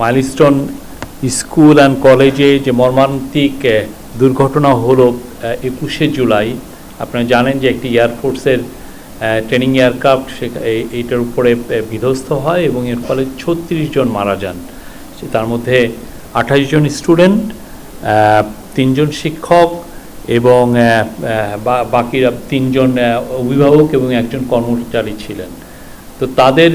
Milestone school and কলেজে যে মর্মান্তিক দুর্ঘটনা হলো একুশে জুলাই। আপনারা জানেন যে একটি এয়ারফোর্সের ট্রেনিং এয়ারক্রাফট এইটার উপরে বিধ্বস্ত হয় এবং এর ফলে ছত্রিশ জন মারা যান। সে, তার মধ্যে আঠাশ জন স্টুডেন্ট তিনজন শিক্ষক এবং বাকিরা তিনজন অভিভাবক এবং একজন কর্মচারী ছিলেন। তো তাদের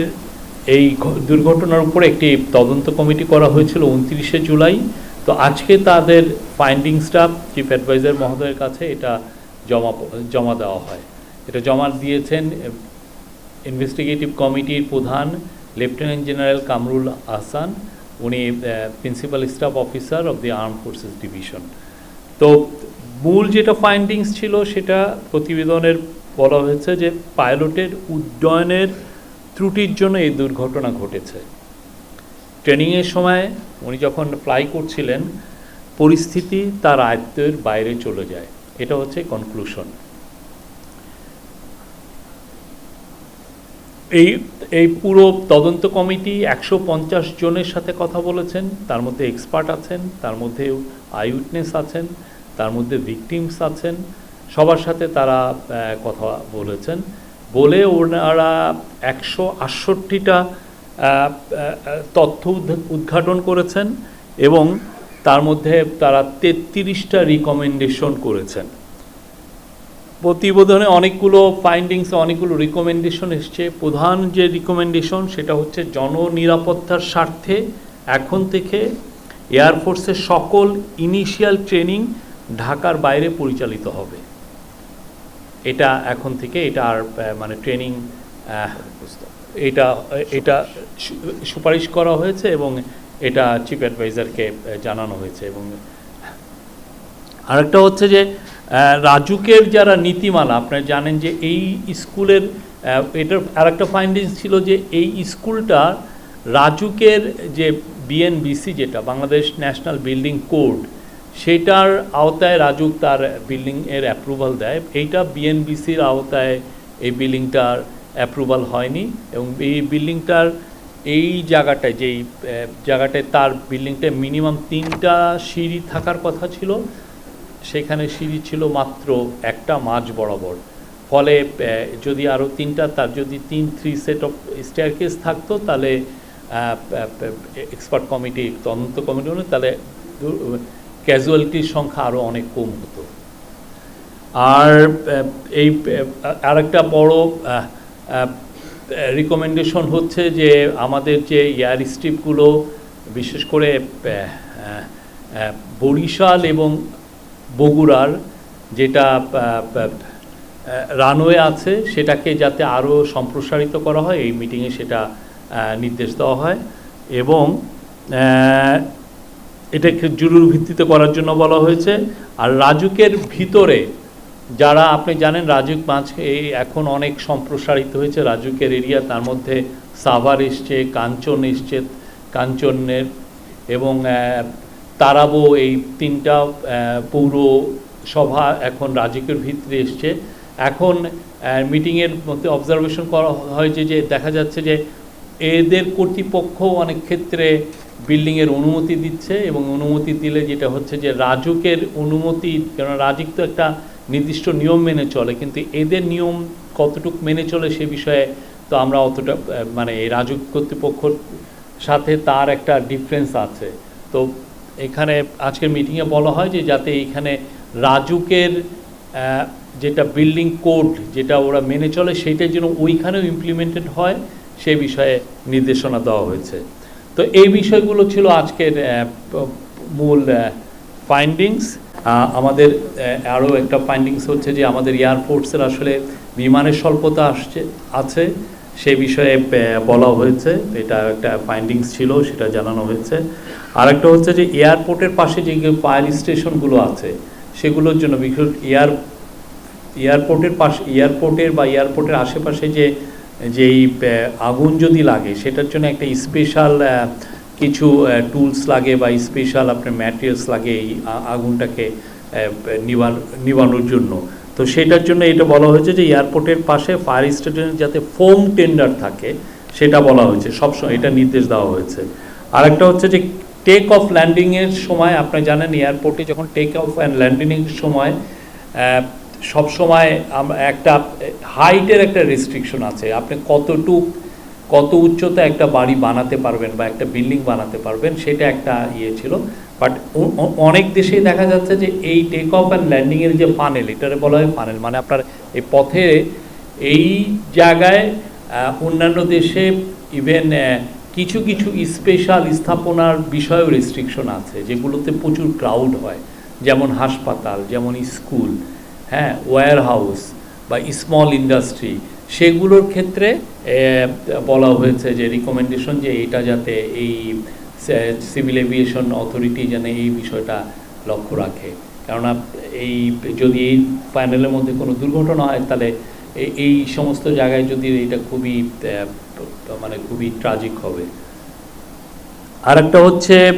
এই দুর্ঘটনার উপরে একটি তদন্ত কমিটি করা হয়েছিল উনত্রিশে জুলাই। তো আজকে তাদের ফাইন্ডিংসটা চিফ অ্যাডভাইজার মহোদয়ের কাছে এটা জমা জমা দেওয়া হয়। এটা জমা দিয়েছেন ইনভেস্টিগেটিভ কমিটির প্রধান লেফটেন্যান্ট জেনারেল কামরুল আহসান উনি principal staff officer of the arm forces division তো মূল যেটা ফাইন্ডিংস ছিল সেটা প্রতিবেদনের বলা হয়েছে যে পাইলটের উড্ডয়নের ত্রুটির জন্য এই দুর্ঘটনা ঘটেছে। ট্রেনিংয়ের সময় উনি যখন ফ্লাই করছিলেন, পরিস্থিতি তার আয়ত্তের বাইরে চলে যায়। এটা হচ্ছে কনক্লুশন এই এই পুরো তদন্ত কমিটি একশো পঞ্চাশ জনের সাথে কথা বলেছেন, তার মধ্যে এক্সপার্ট আছেন, তার মধ্যে আই উইটনেস আছেন, তার মধ্যে ভিকটিমস আছেন, সবার সাথে তারা কথা বলেছেন। বলে ওনারা একশো আটষট্টিটা তথ্য উদ্ঘা- উদ্ঘাটন করেছেন এবং তার মধ্যে তারা তেত্রিশটা রিকমেন্ডেশন করেছেন। প্রতিবেদনে অনেকগুলো ফাইন্ডিংস অনেকগুলো রিকমেন্ডেশন এসছে। প্রধান যে রিকমেন্ডেশন সেটা হচ্ছে জননিরাপত্তার স্বার্থে এখন থেকে এয়ারফোর্সের সকল ইনিশিয়াল ট্রেনিং ঢাকার বাইরে পরিচালিত হবে। এটা এখন থেকে এটা আর মানে ট্রেনিং এটা এটা সুপারিশ করা হয়েছে এবং এটা চিফ অ্যাডভাইজারকে জানানো হয়েছে এবং আরেকটা হচ্ছে যে রাজুকের যারা নীতিমালা, আপনারা জানেন যে এই স্কুলের এটার আরেকটা ফাইন্ডিংস ছিল যে এই স্কুলটা রাজুকের যে বিএনবিসি যেটা, বাংলাদেশ ন্যাশনাল বিল্ডিং কোড সেটার আওতায় রাজুক তার বিল্ডিং এর অ্যাপ্রুভাল দেয়। এইটা বিএনবিসির আওতায় এই বিল্ডিংটার অ্যাপ্রুভাল হয়নি এবং এই বিল্ডিংটার এই জায়গাটায়, যেই জায়গাটায় তার বিল্ডিংটায় মিনিমাম তিনটা সিঁড়ি থাকার কথা ছিল। সেখানে সিঁড়ি ছিল মাত্র একটা মাঝ বরাবর। ফলে যদি আরও তিনটা, তার যদি তিন থ্রি সেট অফ স্টেয়ারকেস থাকতো, তাহলে এক্সপার্ট কমিটি তদন্ত কমিটি হলে তাহলে ক্যাজুয়ালিটির সংখ্যা আরও অনেক কম হতো। আর এই আরেকটা বড় রিকমেন্ডেশন হচ্ছে যে আমাদের যে এয়ার স্ট্রিপগুলো বিশেষ করে বরিশাল এবং বগুড়ার যেটা রানওয়ে আছে, সেটাকে যাতে আরও সম্প্রসারিত করা হয়, এই মিটিংয়ে সেটা নির্দেশ দেওয়া হয়। এবং এটাকে জরুরি ভিত্তিতে করার জন্য বলা হয়েছে। আর রাজুকের ভিতরে যারা, আপনি জানেন রাজুক মাছ এই এখন অনেক সম্প্রসারিত হয়েছে রাজুকের এরিয়া। তার মধ্যে সাভার এসছে, কাঞ্চন এসছে, কাঞ্চনের এবং তারাবো এই তিনটা পৌর সভা এখন রাজুকের ভিতরে এসছে। এখন মিটিংয়ের মধ্যে অবজারভেশন করা হয়েছে যে, দেখা যাচ্ছে যে এদের কর্তৃপক্ষ অনেক ক্ষেত্রে বিল্ডিংয়ের অনুমতি দিচ্ছে এবং অনুমতি দিলে যেটা হচ্ছে যে রাজুকের অনুমতি কেন রাজুক তো একটা নির্দিষ্ট নিয়ম মেনে চলে, কিন্তু এদের নিয়ম কতটুকু মেনে চলে সে বিষয়ে তো আমরা অতটা মানে এই রাজুক কর্তৃপক্ষর সাথে তার একটা ডিফারেন্স আছে। তো এখানে আজকের মিটিংয়ে বলা হয় যে যাতে এখানে রাজুকের যেটা বিল্ডিং কোড যেটা ওরা মেনে চলে সেইটার জন্য ওইখানেও ইমপ্লিমেন্টেড হয়। সেই বিষয়ে নির্দেশনা দেওয়া হয়েছে। তো এই বিষয়গুলো ছিল আজকের মূল ফাইন্ডিংস আমাদের আরও একটা ফাইন্ডিংস হচ্ছে যে আমাদের এয়ারফোর্সের আসলে বিমানের স্বল্পতা আসছে, আছে। সে বিষয়ে বলা হয়েছে। এটা একটা ফাইন্ডিংস ছিল, সেটা জানানো হয়েছে। আরেকটা হচ্ছে যে এয়ারপোর্টের পাশে যে ফায়ার স্টেশনগুলো আছে, সেগুলোর জন্য বিশেষ এয়ার এয়ারপোর্টের পাশে এয়ারপোর্টের বা এয়ারপোর্টের আশেপাশে যে যেই আগুন যদি লাগে, সেটার জন্য একটা স্পেশাল কিছু টুলস লাগে বা স্পেশাল আপনার ম্যাটেরিয়ালস লাগে এই আগুনটাকে নিবানোর জন্য। তো সেটার জন্য এটা বলা হয়েছে যে এয়ারপোর্টের পাশে ফায়ার স্টেশনের যাতে ফোম টেন্ডার থাকে, সেটা বলা হয়েছে। সবসময় এটা নির্দেশ দেওয়া হয়েছে। আরেকটা হচ্ছে যে টেক অফ ল্যান্ডিংয়ের সময় আপনি জানেন এয়ারপোর্টে যখন টেক অফ অ্যান্ড ল্যান্ডিংয়ের সময় সব সময় একটা হাইটের একটা রেস্ট্রিকশন আছে। আপনি কতটুক, কত উচ্চতা একটা বাড়ি বানাতে পারবেন বা একটা বিল্ডিং বানাতে পারবেন, সেটা একটা ইয়ে ছিল। বাট অনেক দেশেই দেখা যাচ্ছে যে এই টেক অফ অ্যান্ড ল্যান্ডিংয়ের যে ফানেল এটারে বলা হয় ফানেল মানে আপনার এই পথে এই জায়গায় অন্যান্য দেশে ইভেন কিছু কিছু স্পেশাল স্থাপনার বিষয়েও রেস্ট্রিকশন আছে, যেগুলোতে প্রচুর ক্রাউড হয়। যেমন হাসপাতাল, যেমন স্কুল হ্যাঁ ওয়্যার হাউস বা স্মল ইন্ডাস্ট্রি সেগুলোর ক্ষেত্রে বলা হয়েছে যে রিকমেন্ডেশন যে এটা যাতে এই সিভিল এভিয়েশন অথরিটি যেন এই বিষয়টা লক্ষ্য রাখে। কেননা এই, যদি এই প্যানেলের মধ্যে কোনো দুর্ঘটনা হয়, তাহলে এই- সমস্ত জায়গায় যদি এটা খুবই মানে খুবই ট্রাজিক হবে। আরেকটা হচ্ছে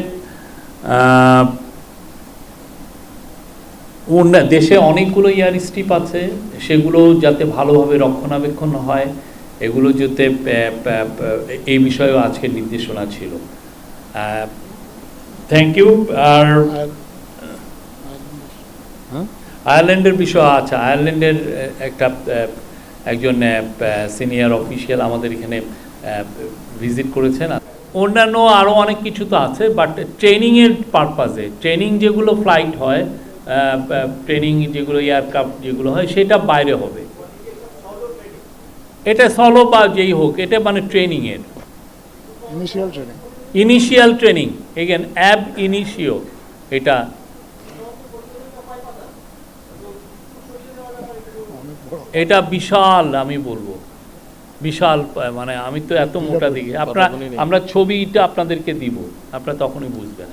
দেশে অনেকগুলো এয়ার স্ট্রিপ আছে সেগুলো যাতে ভালোভাবে রক্ষণাবেক্ষণ হয় এগুলো যাতে এই বিষয়েও আজকের নির্দেশনা ছিল। থ্যাংক ইউ আর আর আয়ারল্যান্ডের বিষয় আছে আয়ারল্যান্ডের আহ, একটা একজন সিনিয়র অফিসিয়াল আমাদের এখানে ভিজিট করেছেন। অন্যান্য আরও অনেক কিছু তো আছে বাট ট্রেনিংয়ের পারপাজে ট্রেনিং যেগুলো ফ্লাইট হয় ট্রেনিং যেগুলো এয়ারক্রাফট যেগুলো হয় সেটা বাইরে হবে। এটা সলো বা যেই হোক এটা মানে ট্রেনিংয়ের initial training initial training again ab initio এটা। এটা বিশাল আমি বলব। বিশাল মানে আমি তো এত মোটা দেখি। আপনারা আমরা ছবিটা আপনাদেরকে দিব। আপনারা তখনই বুঝবেন।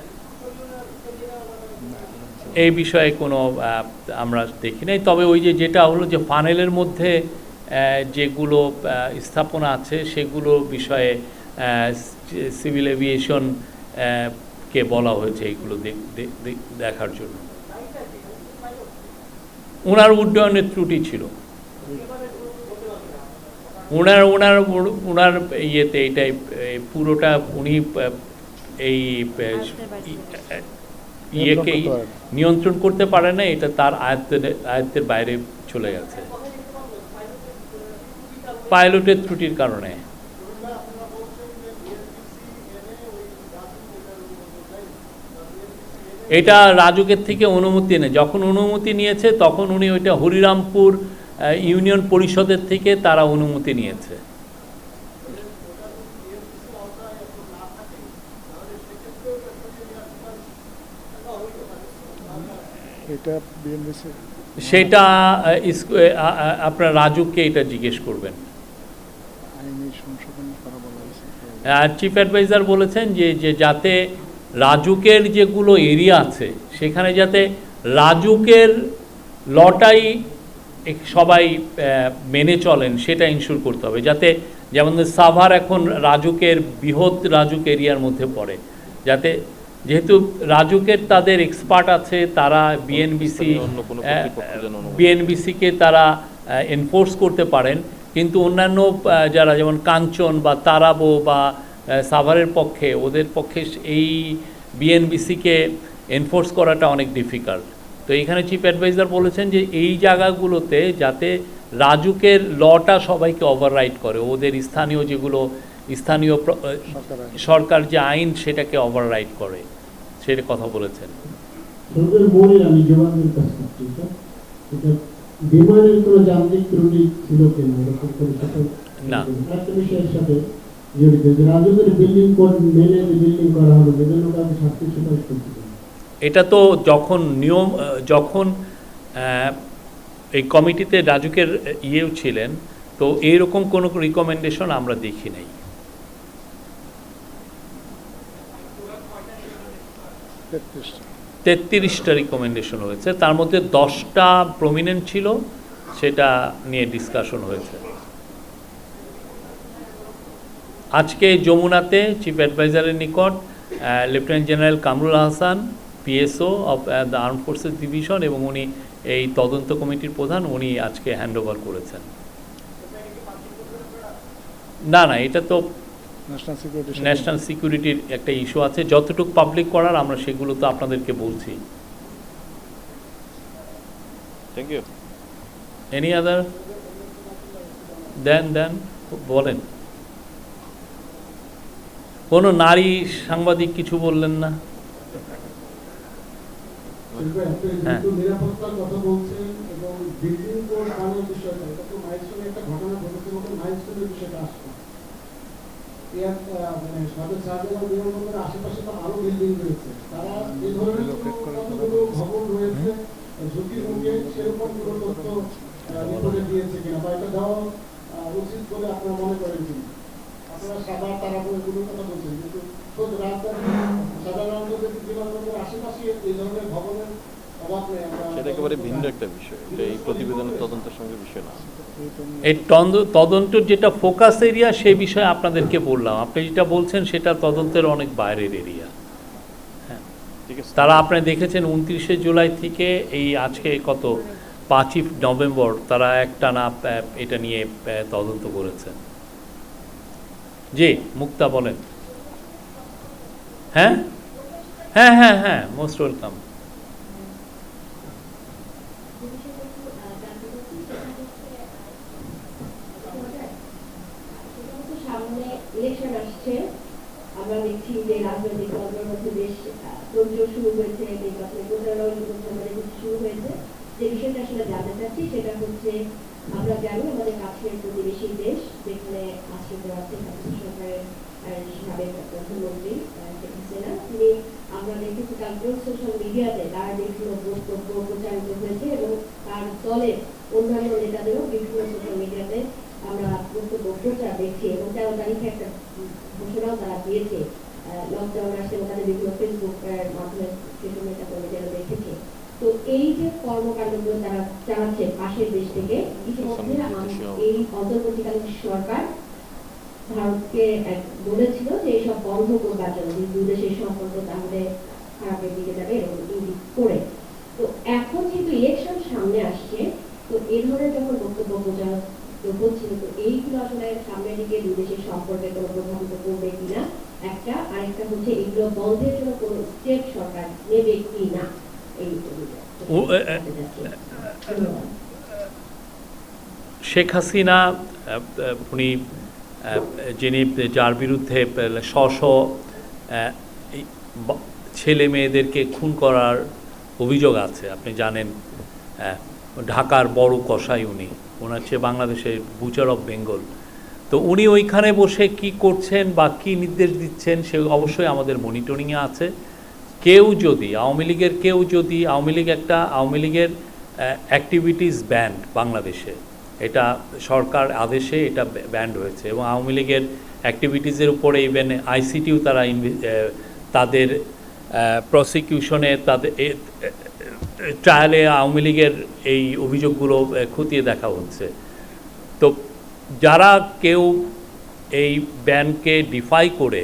এই বিষয়ে কোনো আমরা দেখি নাই। তবে ওই যে যেটা হলো যে ফানেলের মধ্যে যেগুলো স্থাপনা আছে সেগুলো বিষয়ে সিভিল এভিয়েশন কে বলা হয়েছে এইগুলো দেখ- দেখ- দেখ- দেখার জন্য। ওনার উড্ডয়নের ত্রুটি ছিল। ওনার ওনার ওনার ইয়েতে এইটাই পুরোটা উনি এই আহ, ইয়েকে নিয়ন্ত্রণ করতে পারে না এটা তার আয়ত্তের আয়ত্তের বাইরে চলে গেছে। পাইলটের ত্রুটির কারণে। এটা রাজুকের থেকে অনুমতি নেয়। যখন অনুমতি নিয়েছে তখন উনি ওইটা হরিরামপুর ইউনিয়ন পরিষদের থেকে তারা অনুমতি নিয়েছে। এটা বিএনবিসি সেটা আপনার রাজুককে এটা জিজ্ঞেস করবেন। চিফ অ্যাডভাইজার বলেছেন যে যে যাতে রাজুকের যেগুলো এরিয়া আছে সেখানে যাতে রাজুকের লটাই সবাই মেনে চলেন সেটা ইনশিওর করতে হবে। যাতে যেমন সাভার এখন রাজুকের বৃহৎ রাজুক এরিয়ার মধ্যে পড়ে যাতে যেহেতু রাজুকের তাদের এক্সপার্ট আছে তারা বিএনবিসি বিএনবিসিকে তারা এনফোর্স করতে পারেন। কিন্তু অন্যান্য যারা যেমন কাঞ্চন বা তারাবো বা সাভারের পক্ষে ওদের পক্ষে এই বিএনবিসিকে এনফোর্স করাটা অনেক ডিফিকাল্ট তো এখানে চিফ অ্যাডভাইজার বলেছেন যে এই জায়গাগুলোতে যাতে রাজুকের লটা সবাইকে ওভাররাইড করে ওদের স্থানীয় যেগুলো স্থানীয়। সরকার যে আইন সেটাকে ওভাররাইড করে। সেটা কথা বলেছেন। এটা না। তো যখন নিয়ম যখন আহ, এই কমিটিতে রাজুকের ইয়েও ছিলেন তো এইরকম কোনো রিকমেন্ডেশন আমরা দেখি নাই। তেত্রিশটা রিকমেন্ডেশন হয়েছে। তার মধ্যে দশটা প্রমিনেন্ট ছিল, সেটা নিয়ে ডিসকাশন হয়েছে। আজকে যমুনাতে চিফ অ্যাডভাইজারের নিকট lieutenant general Kamrul Ahsan PSO of the armed forces division এবং উনি এই তদন্ত কমিটির প্রধান, উনি আজকে হ্যান্ড করেছেন। না না, এটা তো ন্যাশনাল সিকিউরিটির একটা ইস্যু আছে। যতটুকু পাবলিক করার আমরা সেগুলো তো আপনাদেরকে বলছি। থ্যাংক ইউ এনি আদার দেন দেন বলেন। কোনো নারী সাংবাদিক কিছু বললেন না? হ্যাঁ। যেহেতু নিরাপত্তার কথা বলছেন এবং সাধারণত আশেপাশে এই ধরনের ভবনের সেটা একেবারে ভিন্ন একটা বিষয় এটা এই প্রতিবেদনের তদন্তের সঙ্গে বিষয় না। এই তন্দ- যেটা ফোকাস এরিয়া সেই বিষয়ে আপনাদেরকে বললাম। আপনি যেটা বলছেন সেটা তদন্তের অনেক বাইরের এরিয়া ঠিক তারা আপনি দেখেছেন উনত্রিশে জুলাই থেকে এই আজকে কত পাঁচই নভেম্বর তারা একটানা আহ, এটা নিয়ে তদন্ত করেছেন জি মুক্তা বলেন। হ্যাঁ? হ্যাঁ হ্যাঁ হ্যাঁ মোস্ট ওয়েলকাম। ইলেকশন আসছে। আমরা দেখছি যে রাজনৈতিক দলের মধ্যে বেশ তোড়জোড় শুরু হয়েছে নির্বাচনী প্রচারণাও ইতিমধ্যে আমাদের শুরু হয়েছে। যে বিষয়টা আসলে জানতে চাচ্ছি, সেটা হচ্ছে আমরা জানি আমাদের কাছের প্রতিবেশী দেশ, যেখানে আশ্রিত আছে ভারত সরকারের সাবেক প্রধানমন্ত্রী শেখ হাসিনা। তিনি, আমরা দেখেছি কালকেও সোশ্যাল মিডিয়াতে তার বিভিন্ন বক্তব্য প্রচারিত হয়েছে এবং তার দলের অন্যান্য নেতাদেরও বিভিন্ন সোশ্যাল মিডিয়াতে আমরা বক্তব্য প্রচার দেখছি এবং তেরো তারিখে একটা ঘোষণাও তারা দিয়েছে লকডাউন এবং তাদের বিভিন্ন ফেসবুক এর মাধ্যমে সোশ্যাল মিডিয়া কর্মীরা দেখেছে। তো এই যে কর্মকাণ্ডগুলো তারা চালাচ্ছে পাশের দেশ থেকে ইতিমধ্যে এই অন্তর্বর্তীকালীন সরকার ভারতকে বলেছিল যে এইসব বন্ধ করবার জন্য দুই দেশের সম্পর্ক তাহলে খারাপের দিকে যাবে এরকম ইঙ্গিত করে তো এখন যেহেতু ইলেকশন সামনে আসছে তো এই ধরনের যখন বক্তব্য প্রচার তো হচ্ছিল তো এইগুলো আসলে সামনের দিকে দুই দেশের সম্পর্কে প্রভাবিত করবে কিনা একটা, আরেকটা হচ্ছে এগুলো বন্ধের জন্য স্টেপ সরকার নেবে এই শেখ হাসিনা উনি যিনি যার বিরুদ্ধে স্ব স্ব ছেলে মেয়েদেরকে খুন করার অভিযোগ আছে, আপনি জানেন ঢাকার বড় কষাই উনি। ওনার হচ্ছে বাংলাদেশের বুচার অফ বেঙ্গল তো উনি ওইখানে বসে কি করছেন বা কি নির্দেশ দিচ্ছেন সে অবশ্যই আমাদের মনিটরিংয়ে আছে। কেউ যদি, আওয়ামী লীগের কেউ যদি, আওয়ামী লীগ একটা, আওয়ামী লীগের অ্যাক্টিভিটিস ব্যান্ড বাংলাদেশে। এটা সরকার আদেশে এটা ব্যান্ড হয়েছে এবং আওয়ামী লীগের অ্যাক্টিভিটিসের উপরে ইভেন আইসিটিও তারা তাদের প্রসিকিউশনে তাদের ট্রায়ালে আওয়ামী লীগের এই অভিযোগগুলো খতিয়ে দেখা হচ্ছে। তো যারা কেউ এই ব্যানকে ডিফাই করে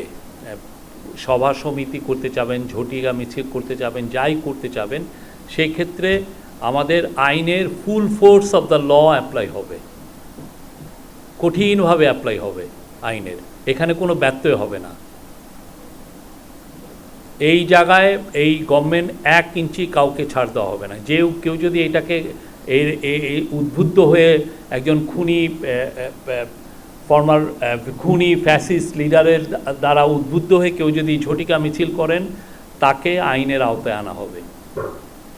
সভা সমিতি করতে চাবেন ঝটিকা মিছিল করতে চাবেন যাই করতে চাবেন সেই ক্ষেত্রে আমাদের আইনের full force of the law apply হবে। কঠিনভাবে অ্যাপ্লাই হবে আইনের। এখানে কোনো ব্যত্যয় হবে না। এই জায়গায় এই গভর্নমেন্ট এক ইঞ্চি কাউকে ছাড় দেওয়া হবে না। যে কেউ যদি এটাকে এর উদ্বুদ্ধ হয়ে একজন খুনি ফর্মার খুনি ফ্যাসিস্ট লিডারের দ্বারা উদ্বুদ্ধ হয়ে কেউ যদি ঝটিকা মিছিল করেন, তাকে আইনের আওতায় আনা হবে।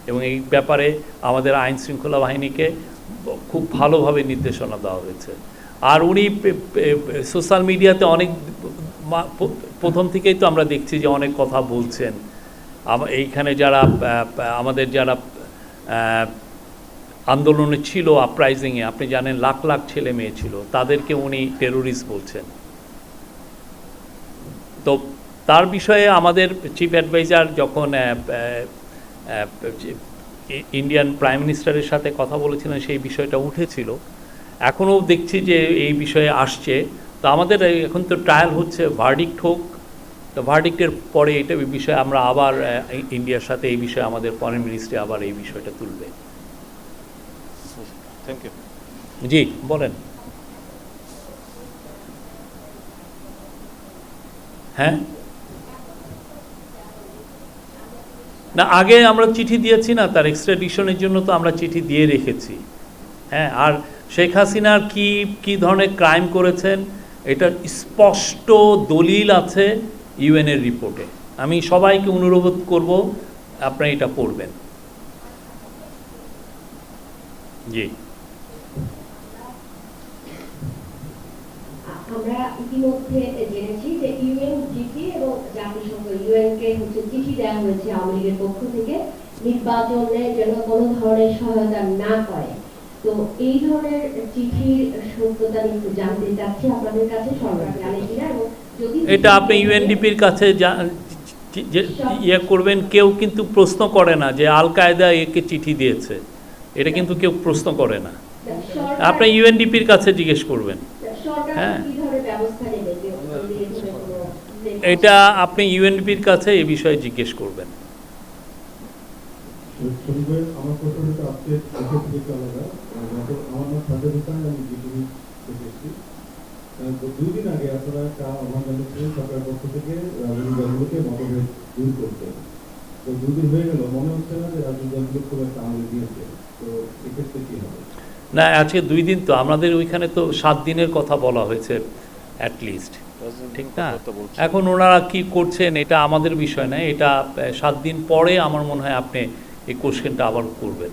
এবং এই ব্যাপারে আমাদের আইন শৃঙ্খলা বাহিনীকে খুব ভালোভাবে নির্দেশনা দেওয়া হয়েছে। আর উনি সোশ্যাল মিডিয়াতে অনেক প্রথম থেকেই তো আমরা দেখছি যে অনেক কথা বলছেন। এইখানে যারা আমাদের যারা আন্দোলনে ছিল আপরাইজিংয়ে আপনি জানেন লাখ লাখ ছেলে মেয়ে ছিল, তাদেরকে উনি টেরোরিস্ট বলছেন। তো তার বিষয়ে আমাদের চিফ অ্যাডভাইজার যখন ইন্ডিয়ান প্রাইম মিনিস্টারের সাথে কথা বলেছিলেন, সেই বিষয়টা উঠেছিল। এখনও দেখছি যে এই বিষয়ে আসছে। তো আমাদের এখন তো ট্রায়াল হচ্ছে ভার্ডিক্ট হোক। তো ভার্ডিক্টের পরে এটা বিষয়ে আমরা আবার ইন্ডিয়ার সাথে এই বিষয়ে আমাদের ফরেন মিনিস্ট্রি আবার এই বিষয়টা তুলবে। থ্যাংক ইউ জি বলেন। হ্যাঁ? না আগে আমরা চিঠি দিয়েছি না তার এক্সট্রাডিশনের জন্য তো আমরা চিঠি দিয়ে রেখেছি। হ্যাঁ আর শেখ হাসিনার কি কি ধরনের ক্রাইম করেছেন? এটা স্পষ্ট দলিল আছে ইউএনের রিপোর্টে আমি সবাইকে অনুরোধ করব, আপনারা এটা পড়বেন। জি। আমরা ইতিমধ্যে জেনেছি যে ইউএনজিপি এবং জাতিসংঘ ইউএন কে হচ্ছে চিঠি দেওয়া হয়েছে আওয়ামী লীগের পক্ষ থেকে। নির্বাচনে যেন কোনো ধরনের সহায়তা না করে। তো এই ধরনের চিঠির সত্যতা একটু জানতে চাচ্ছি আপনাদের কাছে সরকার জানে কিনা এবং এটা আপনি ইউএনডিপির কাছে ইয়ে করবেন কেউ কিন্তু প্রশ্ন করে না যে আল কায়দা একে চিঠি দিয়েছে। এটা কিন্তু কেউ প্রশ্ন করে না। আপনি ইউএনডিপির কাছে জিজ্ঞেস করবেন। হ্যাঁ। এটা আপনি ইউএনডিপির কাছে এই বিষয়ে জিজ্ঞেস করবেন। আমার প্রশ্নটা আজকে দেশের থেকে আলাদা আহ, যখন আমার নাম সাজেদ হোসেন আমি জিটিভি থেকে এসেছি দুই দিন আগে আপনারা একটা আহ্বান জানিয়েছিলেন সরকারের পক্ষ থেকে রাজনৈতিক দলগুলোকে মতভেদ দূর করতে। তো দুই দিন হয়ে গেল মনে হচ্ছে না যে রাজনৈতিক দলগুলো খুব একটা আমল দিয়েছে। তো এক্ষেত্রে কি হবে? না আজকে দুই দিন তো আমাদের ওইখানে তো সাত দিনের কথা বলা হয়েছে অ্যাটলিস্ট ঠিক না? এখন ওনারা কি করছেন এটা আমাদের বিষয় না এটা সাত দিন পরে আমার মনে হয় আপনি এই কোশ্চেনটা আবার করবেন।